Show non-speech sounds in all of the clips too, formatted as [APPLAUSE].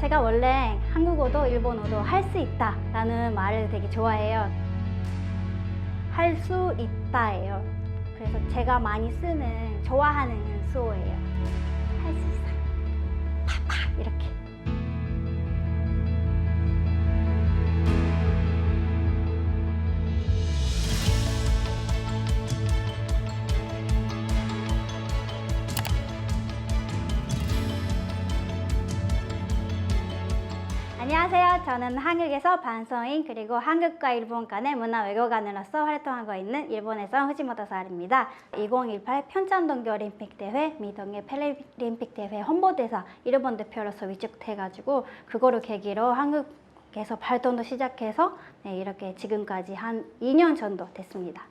제가 원래 한국어도 일본어도 할 수 있다 라는 말을 되게 좋아해요. 할 수 있다예요. 그래서 제가 많이 쓰는 좋아하는 수어예요. 안녕하세요. 저는 한국에서 반성인 그리고 한국과 일본 간의 문화 외교관으로서 활동하고 있는 일본에서 후지모토 사입니다 2018 평창 동계 올림픽 대회 및 동계 패럴림픽 대회 홍보대사 일본 대표로서 위촉돼가지고 그거를 계기로 한국에서 활동도 시작해서 네, 이렇게 지금까지 한 2년 정도 됐습니다.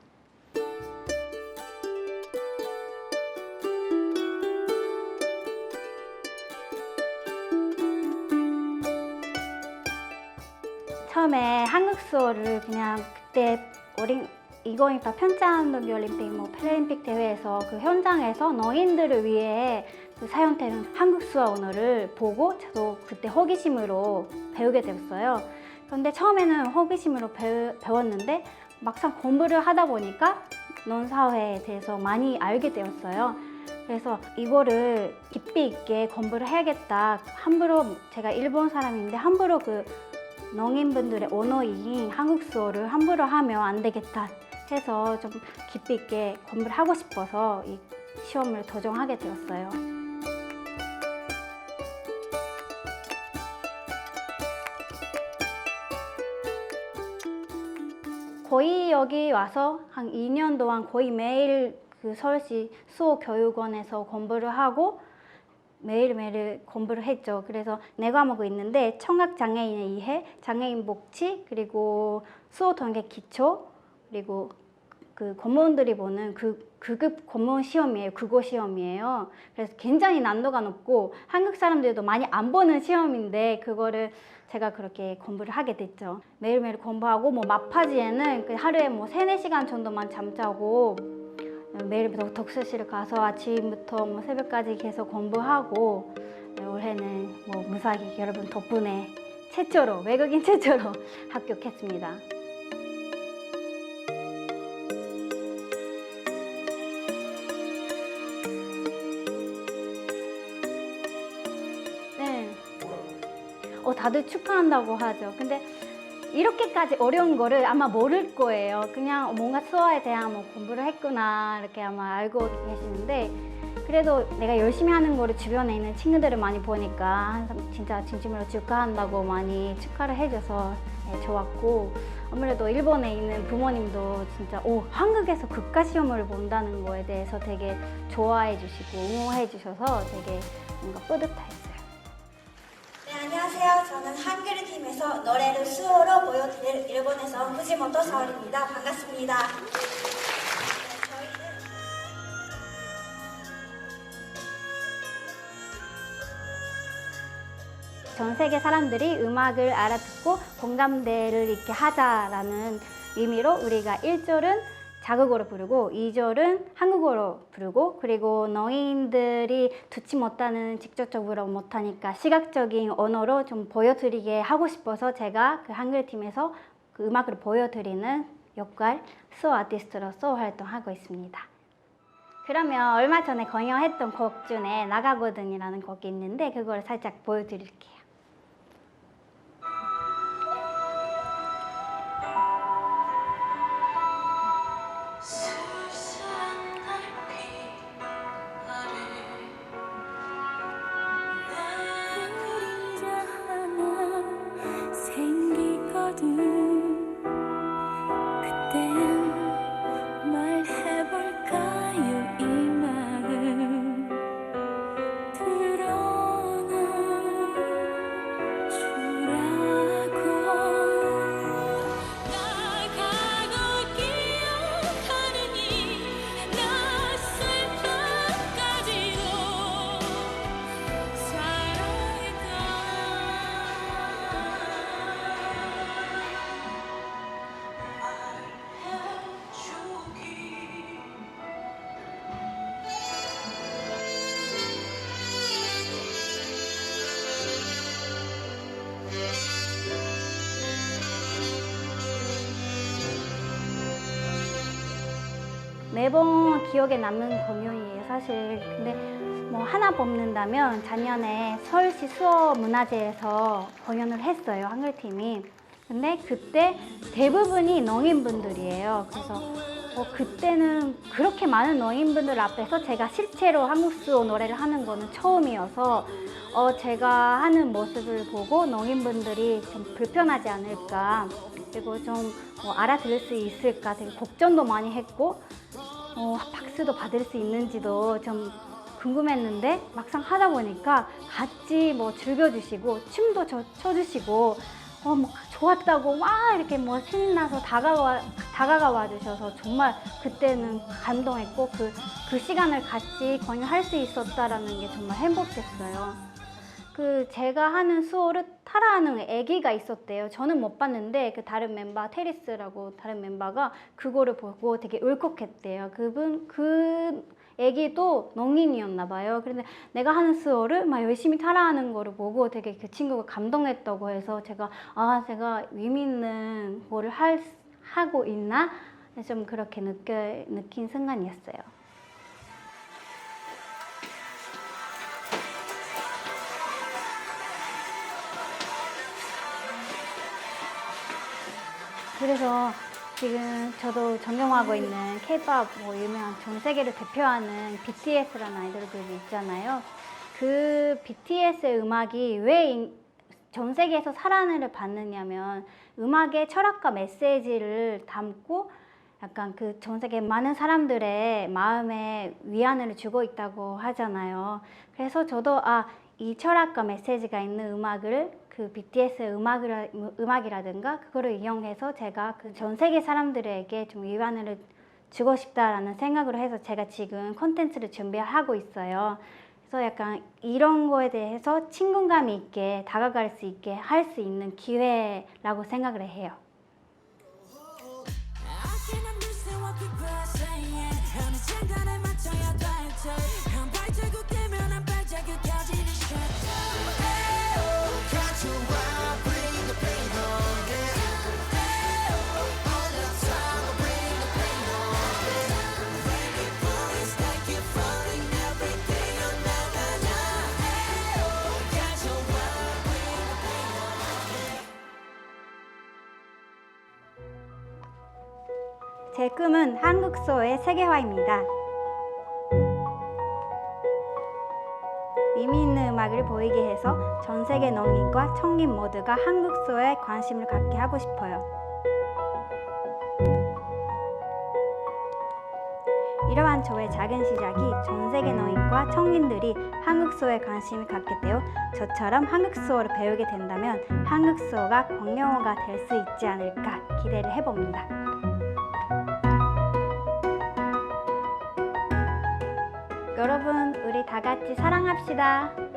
처음에 한국 수어를 그냥 그때 어린 2028 평창 동계올림픽 뭐 패럴림픽 대회에서 그 현장에서 노인들을 위해 그 사용되는 한국 수어 언어를 보고 저도 그때 호기심으로 배우게 되었어요. 그런데 처음에는 호기심으로 배우, 배웠는데 막상 공부를 하다 보니까 논사회에 대해서 많이 알게 되었어요. 그래서 이거를 깊이 있게 공부를 해야겠다. 함부로 제가 일본 사람인데 함부로 그 농인분들의 언어인 한국 수어를 함부로 하면 안 되겠다 해서 좀 깊이 있게 공부를 하고 싶어서 이 시험을 도전하게 되었어요. 거의 여기 와서 한 2년 동안 거의 매일 그 서울시 수호교육원에서 공부를 하고 매일매일 공부를 했죠. 그래서 네 과목이 있는데 청각 장애인의 이해, 장애인 복지, 그리고 수호 통계 기초, 그리고 그 공무원들이 보는 그 급급 공무원 시험이에요. 국어 시험이에요. 그래서 굉장히 난도가 높고 한국 사람들도 많이 안 보는 시험인데 그거를 제가 그렇게 공부를 하게 됐죠. 매일매일 공부하고 뭐 막바지에는 그 하루에 뭐 세네 시간 정도만 잠자고 매일 독서실을 가서 아침부터 뭐 새벽까지 계속 공부하고 네, 올해는 뭐 무사히 여러분 덕분에 최초로 외국인 최초로 [LAUGHS] 합격했습니다. 네. 어 다들 축하한다고 하죠. 근데 이렇게까지 어려운 거를 아마 모를 거예요. 그냥 뭔가 수어에 대한 뭐 공부를 했구나 이렇게 아마 알고 계시는데 그래도 내가 열심히 하는 거를 주변에 있는 친구들을 많이 보니까 진짜 진심으로 축하한다고 많이 축하를 해줘서 네, 좋았고 아무래도 일본에 있는 부모님도 진짜 오 한국에서 국가 시험을 본다는 거에 대해서 되게 좋아해 주시고 옹호해 주셔서 되게 뭔가 뿌듯했어요. 팀에서 노래를 수어로 보여드릴 일본에서 후지모토 사월입니다. 반갑습니다. 네, 전 세계 사람들이 음악을 알아듣고 공감대를 있게 하자라는 의미로 우리가 1절은 자국어로 부르고 2절은 한국어로 부르고 그리고 노인들이 듣지 못하는 직접적으로 못하니까 시각적인 언어로 좀 보여드리게 하고 싶어서 제가 그 한글팀에서 그 음악을 보여드리는 역할 수어 아티스트로서 활동하고 있습니다. 그러면 얼마 전에 공연했던 곡 중에 나가거든이라는 곡이 있는데 그걸 살짝 보여드릴게요. 매번 기억에 남는 공연이에요, 사실. 근데 뭐 하나 뽑는다면 작년에 서울시 수어문화제에서 공연을 했어요, 한글팀이. 근데 그때 대부분이 농인분들이에요. 그래서 어, 그때는 그렇게 많은 농인분들 앞에서 제가 실제로 한국 수어 노래를 하는 거는 처음이어서 어, 제가 하는 모습을 보고 농인분들이 좀 불편하지 않을까 그리고 좀 뭐 알아들을 수 있을까 되게 걱정도 많이 했고 어, 박수도 받을 수 있는지도 좀 궁금했는데 막상 하다 보니까 같이 뭐 즐겨주시고 춤도 춰, 춰주시고 어, 뭐 좋았다고 막 이렇게 뭐 신나서 다가와 다가가 주셔서 정말 그때는 감동했고 그, 그 시간을 같이 공연할 수 있었다라는 게 정말 행복했어요. 그 제가 하는 수호를 따라하는 애기가 있었대요. 저는 못 봤는데 그 다른 멤버 테리스라고 다른 멤버가 그거를 보고 되게 울컥했대요. 그분 그 애기도 농인이었나 봐요. 그런데 내가 하는 수호를 막 열심히 따라하는 거를 보고 되게 그 친구가 감동했다고 해서 제가 아 제가 의미 있는 뭐를 할 하고 있나 좀 그렇게 느껴 느낀 순간이었어요. 그래서 지금 저도 존경하고 있는 K-pop 뭐 유명한 전 세계를 대표하는 BTS라는 아이돌 그룹이 있잖아요. 그 BTS의 음악이 왜 전 세계에서 사랑을 받느냐면 음악의 철학과 메시지를 담고 약간 그 전 세계 많은 사람들의 마음에 위안을 주고 있다고 하잖아요. 그래서 저도 아, 이 철학과 메시지가 있는 음악을 그 BTS의 음악이라, 음악이라든가 그거를 이용해서 제가 그 전 세계 사람들에게 좀 위안을 주고 싶다라는 생각으로 해서 제가 지금 콘텐츠를 준비하고 있어요. 그래서 약간 이런 거에 대해서 친근감이 있게 다가갈 수 있게 할 수 있는 기회라고 생각을 해요. 제 꿈은 한국 소의 세계화입니다. 의미 있는 음악을 보이게 해서 전 세계 농인과 청인 모두가 한국 소에 관심을 갖게 하고 싶어요. 이러한 저의 작은 시작이 전 세계 농인과 청인들이 한국 소에 관심을 갖게 되어 저처럼 한국수어를 배우게 된다면 한국수어가 공용어가 될 수 있지 않을까 기대를 해봅니다. 여러분, 우리 다 같이 사랑합시다.